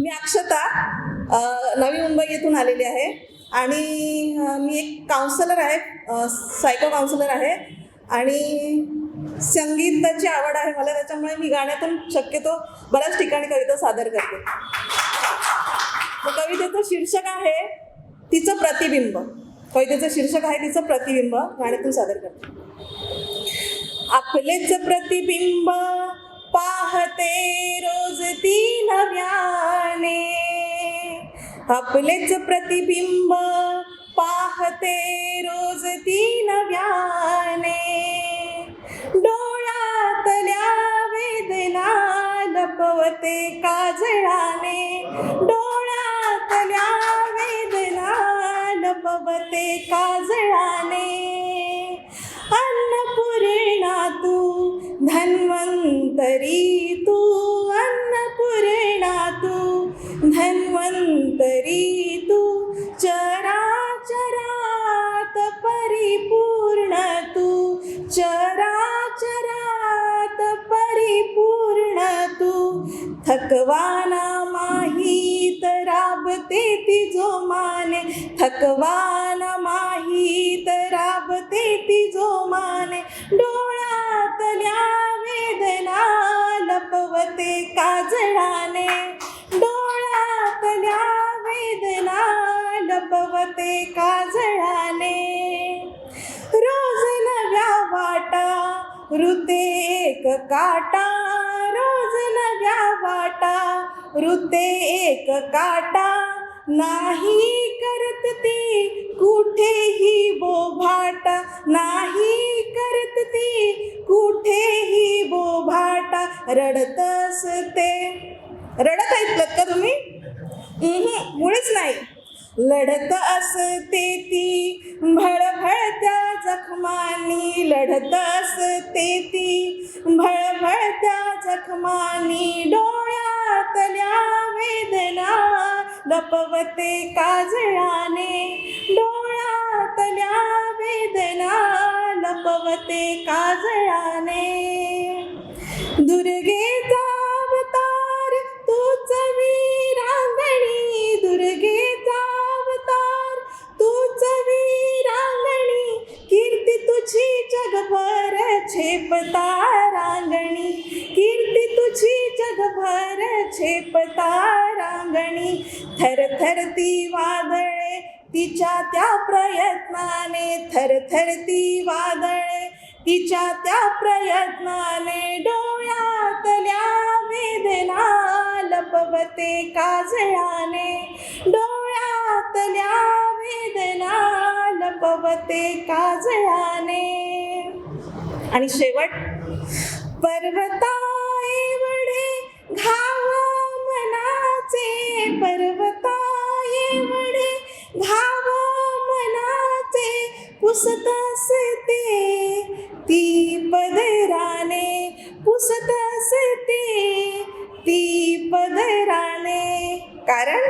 मी अक्षता नवी मुंबई येथून आलेली आहे. आणि मी एक काउन्सलर आहे सायको काउन्सलर आहे. आणि संगीताची आवड आहे मला त्याच्यामुळे मी गाण्यातून शक्यतो बऱ्याच ठिकाणी कविता सादर करते. कवितेचं शीर्षक आहे तिचं प्रतिबिंब. कवितेचं शीर्षक आहे तिचं प्रतिबिंब. गाण्यातून सादर करते. आपलेच प्रतिबिंब पाहते रोज ती नव्याने आपलेच प्रतिबिंब पाहते रोज ती नव्याने डोळ्यातल्या वेदना लपवते काजळाने. डोळ्यातल्या वेदना लपवते काजळाने. धन्वंतरी तू अन्नपूर्णा तू धन्वंतरी तू चराचरात परिपूर्ण तू चराचरात परिपूर्ण तू. थकवाना माहीत राबते ती जोमाने थकवाना माहीत राबते ती जोमाने. डोळे लपवते काजळाने. रोज नव्या वाटा ऋते एक काटा. रोज नव्या वाटा ऋते एक काटा. नाही करत ती कुठेही बोभाटा. नाही करत ती कुठेही बोभाटा. रडत असते. रडत ऐकलत का तुम्ही? मुळीच नाही. लढत असते ती. भळभळत्या जखमानी लढत असते ती. भळभळत्या जखमानी डोळ्यातल्या वेदना. लपवते काजळाने डोळ्यातल्या वेदना. लपवते काजळाने. दुर्गे छेपता रांगणी कीर्ती तुझी जगभर छेपता रांगणी. थर थर ती वादळे तिच्या त्या प्रयत्नाने. थर थर ती वादळे तिच्या त्या प्रयत्नाने. डोळ्यातल्या वेदना लपवते काजळाने. डोळ्यातल्या वेदना लपवते काजळाने. आणि शेवट पर्वता एवढे घावा मनाचे. पर्वता एवढे घावा मनाचे. पुसतस ते ती पदराने. पुसत असते ती पदराने. कारण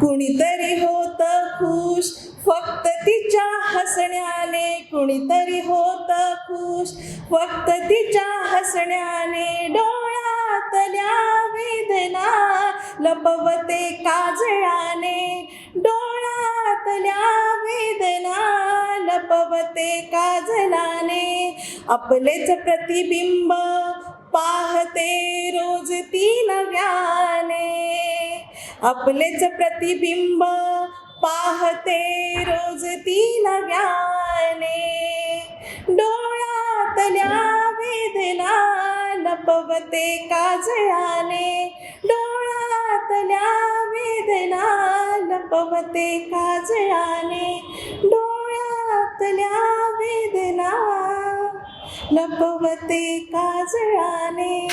कुणीतरी होत खुश फक्त तिच्या हसण्याने कुणीतरी होत खुश फक्त तिच्या हसण्याने डोळ्यातल्या वेदना लपवते काजळाने डोळ्यातल्या वेदना लपवते काजलाने आपलेच प्रतिबिंब पाहते रोज ती नव्याने. आपलेच प्रतिबिंब पाहते रोज ती नव्याने डोळ्यातल्या वेदना लपवते काजळाने. डोळ्यातल्या वेदना लपवते काजळाने. डोळ्यातल्या वेदना लपवते काजळाने.